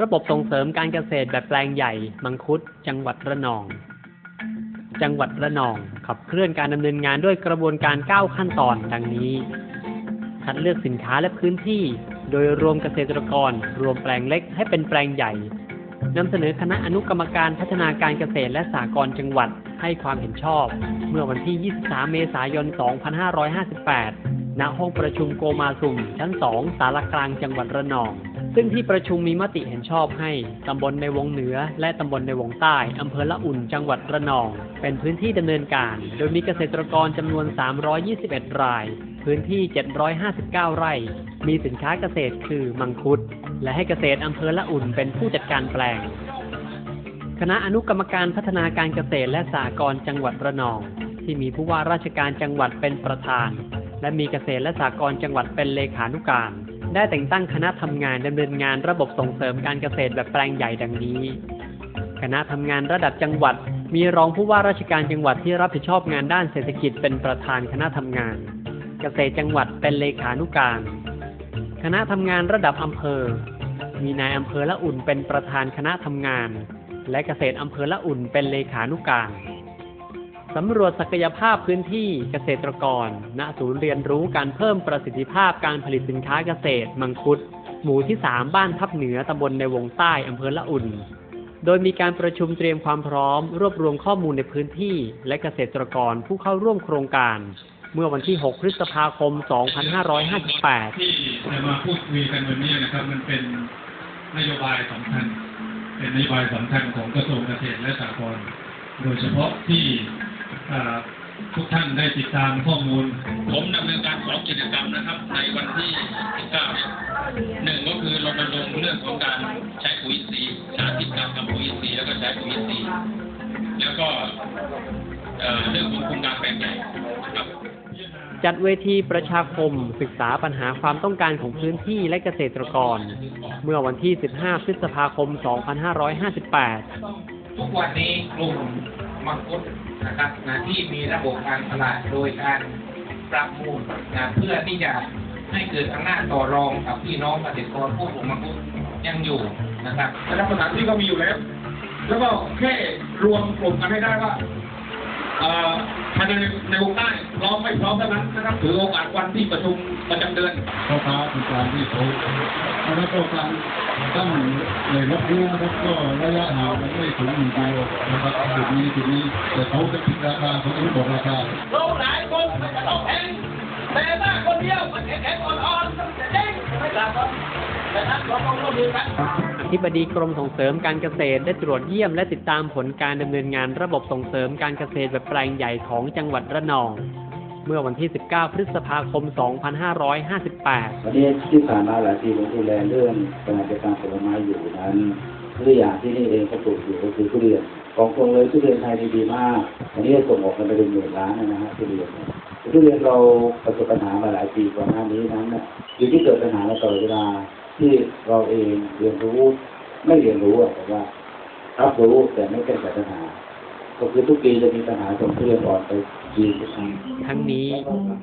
ระบบส่งเสริมการเกษตรแบบแปลงใหญ่ มังคุด จังหวัดระนอง จังหวัดระนอง ขับเคลื่อนการดำเนินงานด้วยกระบวนการ 9 ขั้นตอนดังนี้ คัดเลือกสินค้าและพื้นที่ โดยรวมเกษตรกร รวมแปลงเล็กให้เป็นแปลงใหญ่นำเสนอคณะอนุกรรมการพัฒนาการเกษตรและสหกรณ์จังหวัดให้ความเห็นชอบ เมื่อวันที่ 23 เมษายน 2558 ณ ห้องประชุมโกมาซุมชั้น 2 สารกลางจังหวัดระนอง ซึ่งที่ประชุมมีมติเห็นชอบให้ ตำบลในวงเหนือ และตำบลในวงใต้ อำเภอละอุ่น จังหวัดระนอง เป็นพื้นที่ดำเนินการ โดยมีเกษตรกรจำนวน 321 ราย พื้นที่ 759 ไร่ มีสินค้าเกษตรคือมังคุด และให้เกษตรอำเภอละอุ่นเป็นผู้จัดการแปลง คณะอนุกรรมการพัฒนาการเกษตรและสหกรณ์จังหวัดระนอง ที่มีผู้ว่าราชการจังหวัดเป็นประธาน และมีเกษตรและสหกรณ์จังหวัดเป็นเลขานุการ ได้แต่งตั้งคณะทำงานดำเนินงานระบบส่งเสริมการเกษตรแบบแปลงใหญ่ดังนี้ คณะทำงานระดับจังหวัด มีรองผู้ว่าราชการจังหวัดที่รับผิดชอบงานด้านเศรษฐกิจเป็นประธานคณะทำงาน เกษตรจังหวัดเป็นเลขานุการ คณะทำงานระดับอำเภอ มีนายอำเภอละอุ่นเป็นประธานคณะทำงาน และเกษตรอำเภอละอุ่นเป็นเลขานุการ สำรวจศักยภาพพื้นที่เกษตรกร ณ ศูนย์เรียนรู้การเพิ่มประสิทธิภาพการผลิตสินค้าเกษตร มังคุด หมู่ที่ 3 บ้านทับเหนือตำบลในวงใต้อำเภอละอุ่น โดยมีการประชุมเตรียมความพร้อม รวบรวมข้อมูลในพื้นที่ และเกษตรกรผู้เข้าร่วมโครงการ เมื่อวันที่ 6 พฤษภาคม 2558 ที่จะมาพูดคุยกันวันนี้นะครับมันเป็นนโยบายสำคัญ เป็นนโยบายสำคัญของกระทรวงเกษตรและสหกรณ์โดยเฉพาะที่ ทุกท่านได้ติดตามข้อมูล ผมดำเนินการสองกิจกรรมนะครับ ในวันที่ 19เนี่ยหนึ่งก็คือรณรงค์เรื่องของการใช้ปุ๋ยอินทรีสาธิตการทำปุ๋ยอินทรีแล้วก็ใช้ปุ๋ยอินทรีแล้วก็เรื่องของโครงการแปลงใหญ่ครับจัดเวทีประชาคมศึกษาปัญหาความต้องการของพื้นที่และเกษตรกร เมื่อวันที่ 15 พฤษภาคม 2558 ทุกวันนี้กลุ่ม มังคุดนะครับนะที่มีระบบการตลาดโดยการประมูลนะเพื่อที่จะให้เกิดอำนาจต่อรองกับพี่น้องเกษตรกรผู้ปลูกมังคุดยังอยู่นะครับนะครับสถานที่ก็มีอยู่แล้ว แล้วก็แค่รวมกลุ่มกันให้ได้ว่า ภายในในวงใต้พร้อมไม่พร้อมเท่านั้นนะครับถือโอกาสวันที่ประชุมประจำเดือนพ่อค้าเป็นการที่เขาแล้วก็การตั้งเลยรับรู้นะครับก็ระยะห่างมันไม่ถึงหนึ่งกิโลนะครับจุดนี้จุดนี้แต่เขาจะคิดราคาเขาจะบอกราคาเราหลายคนมันจะต้องแพงแต่ถ้าคนเดียวมันแข็งๆอ่อนๆมันจะเด้งไม่กล้าครับดังนั้นเราต้องร่วมมือกัน ธิบดีกรมส่งเสริมการเกษตรได้ตรวจเยี่ยมและติดตามผลการดำเนินงานระบบส่งเสริมการเกษตรแบบแปลงใหญ่ของจังหวัดระนอง เมื่อวันที่ 19 พฤษภาคม 2558 วันนี้ที่ผ่านมาหลายปีผมดูแลเรื่องการจัดการผลไม้อยู่นั้นตัวอย่างที่นี่เองก็ปลูกอยู่ก็คือทุเรียนของคงเลยทุเรียนไทยดีมากอันนี้ส่งออกกันไปเป็นหมื่นล้านนะฮะทุเรียนทุเรียนเราประสบปัญหามาหลายปีก่อนหน้านี้นั้นอยู่ที่เกิดปัญหามาตลอดเวลา ที่เราเองเรียนรู้ไม่เรียนรู้อะแต่ว่ารับรู้แต่ไม่แก้ไขปัญหาก็คือทุกปีจะมีปัญหาส่งทุเรียนอ่อนไปปีทั้งทั้งนี้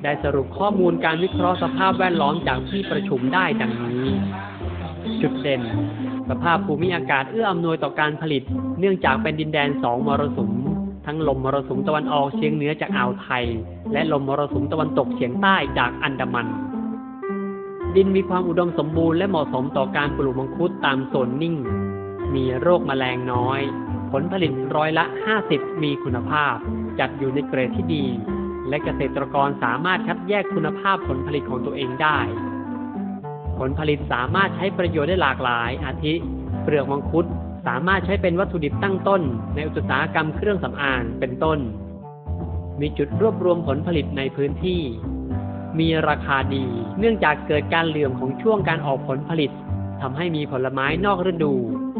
ได้สรุปข้อมูลการวิเคราะห์สภาพแวดล้อมจากที่ประชุมได้ดังนี้ จุดเด่น สภาพภูมิอากาศเอื้ออำนวยต่อการผลิต เนื่องจากเป็นดินแดนสองมรสุม ทั้งลมมรสุมตะวันออกเฉียงเหนือจากอ่าวไทย และลมมรสุมตะวันตกเฉียงใต้จากอันดามัน ดินมีความอุดมสมบูรณ์และเหมาะสมต่อการปลูกมังคุดตามโซนนิ่ง มีโรคแมลงน้อย ผลผลิตร้อยละ 50 มีคุณภาพ จัดอยู่ในเกรดที่ดี และเกษตรกรสามารถคัดแยกคุณภาพผลผลิตของตัวเองได้ ผลผลิตสามารถใช้ประโยชน์ได้หลากหลาย อาทิ เปลือกมังคุดสามารถใช้เป็นวัตถุดิบตั้งต้น ในอุตสาหกรรมเครื่องสำอางเป็นต้น มีจุดรวบรวมผลผลิตในพื้นที่ มีราคาดี เนื่องจากเกิดการเหลื่อมของช่วงการออกผลผลิตทำให้มีผลไม้นอกฤดู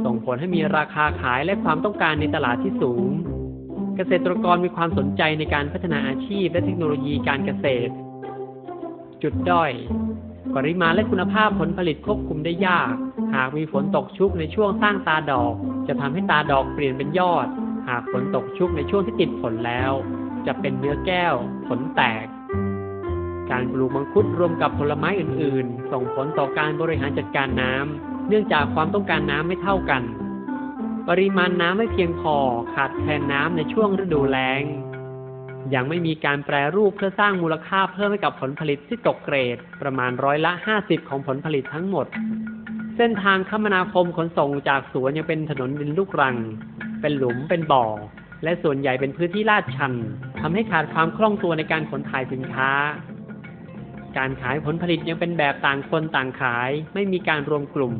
ส่งผลให้มีราคาขายและความต้องการในตลาดที่สูง เกษตรกรมีความสนใจในการพัฒนาอาชีพและเทคโนโลยีการเกษตร จุดด้อย ปริมาณและคุณภาพผลผลิตควบคุมได้ยาก หากมีฝนตกชุกในช่วงสร้างตาดอก จะทำให้ตาดอกเปลี่ยนเป็นยอด หากฝนตกชุกในช่วงที่ติดผลแล้ว จะเป็นเนื้อแก้ว ผลแตก การปลูกมังคุดรวมกับผลไม้อื่น ๆ ส่งผลต่อการบริหารจัดการน้ำเนื่องจากความต้องการน้ำไม่เท่ากัน ปริมาณน้ำไม่เพียงพอขาดแคลนน้ำในช่วงฤดูแล้งยังไม่มีการแปรรูปเพื่อสร้างมูลค่าเพิ่มให้กับผลผลิตที่ตกเกรด ประมาณร้อยละ 50 ของผลผลิตทั้งหมด เส้นทางคมนาคมขนส่งจากสวนยังเป็นถนนดินลูกรัง เป็นหลุมเป็นบ่อ และส่วนใหญ่เป็นพื้นที่ลาดชันทำให้ขาดความคล่องตัวในการขนถ่ายสินค้า การขายผลผลิตยังเป็นแบบต่างคนต่างขาย ไม่มีการรวมกลุ่ม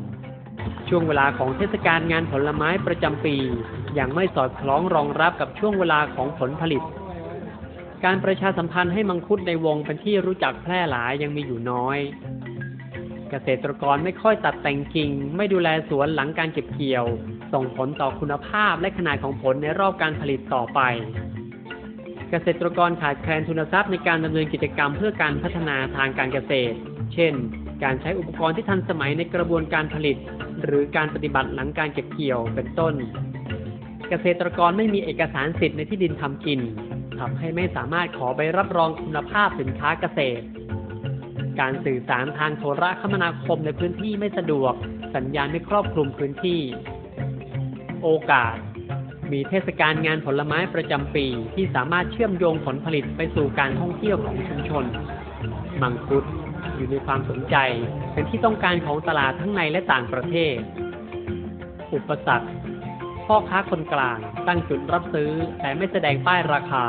ช่วงเวลาของเทศกาลงานผลไม้ประจำปี ยังไม่สอดคล้องรองรับกับช่วงเวลาของผลผลิต การประชาสัมพันธ์ให้มังคุดในวงเป็นที่รู้จักแพร่หลายยังมีอยู่น้อย เกษตรกรไม่ค่อยตัดแต่งกิ่ง ไม่ดูแลสวนหลังการเก็บเกี่ยว ส่งผลต่อคุณภาพและขนาดของผลในรอบการผลิตต่อไป เกษตรกรขาดแคลนทุนทรัพย์ในการดำเนินกิจกรรมเพื่อการพัฒนาทางการเกษตร เช่น การใช้อุปกรณ์ที่ทันสมัยในกระบวนการผลิต หรือการปฏิบัติหลังการเก็บเกี่ยวเป็นต้น เกษตรกรไม่มีเอกสารสิทธิ์ในที่ดินทำกินทำให้ไม่สามารถขอใบรับรองคุณภาพสินค้าเกษตร การสื่อสารทางโทรคมนาคมในพื้นที่ไม่สะดวก สัญญาณไม่ครอบคลุมพื้นที่ โอกาส มีเทศกาลงานผลไม้ประจำปีที่สามารถเชื่อมโยงผลผลิตไปสู่การท่องเที่ยวของชุมชน มังคุดอยู่ในความสนใจ เป็นที่ต้องการของตลาดทั้งในและต่างประเทศ อุปสรรคพ่อค้าคนกลางตั้งจุดรับซื้อแต่ไม่แสดงป้ายราคา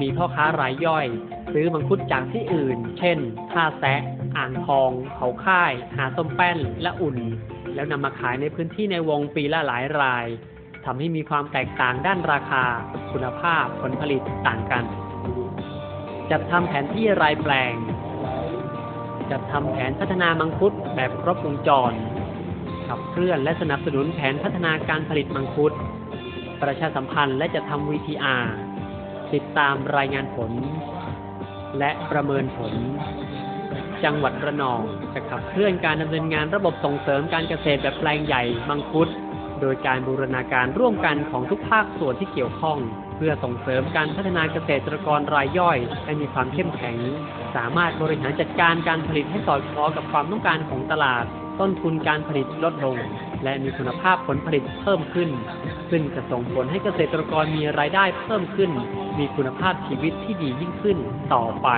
มีพ่อค้ารายย่อย ซื้อมังคุดจากที่อื่น เช่น ท่าแซะ อ่างทอง เขาค่าย หาส้มแป้น และอุ่น แล้วนำมาขายในพื้นที่ในวงปีละหลายราย ทำให้มีความแตกต่างด้านราคา คุณภาพผลผลิตต่างกัน จัดทำแผนที่รายแปลง จัดทำแผนพัฒนามังคุดแบบครบวงจร ขับเคลื่อนและสนับสนุนแผนพัฒนาการผลิตมังคุด ประชาสัมพันธ์และจะทำ VTR ติดตามรายงานผล และประเมินผล จังหวัดระนองจะขับเคลื่อนการดำเนินงานระบบส่งเสริมการเกษตรแบบแปลงใหญ่มังคุด โดยการบูรณาการร่วมกันของทุกภาคส่วนที่เกี่ยวข้อง เพื่อส่งเสริมการพัฒนาเกษตรกรรายย่อยให้มีความเข้มแข็ง สามารถบริหารจัดการการผลิตให้สอดคล้องกับความต้องการของตลาด ต้นทุนการผลิตลดลง และมีคุณภาพผลผลิตเพิ่มขึ้น ซึ่งจะส่งผลให้เกษตรกรมีรายได้เพิ่มขึ้น มีคุณภาพชีวิตที่ดียิ่งขึ้นต่อไป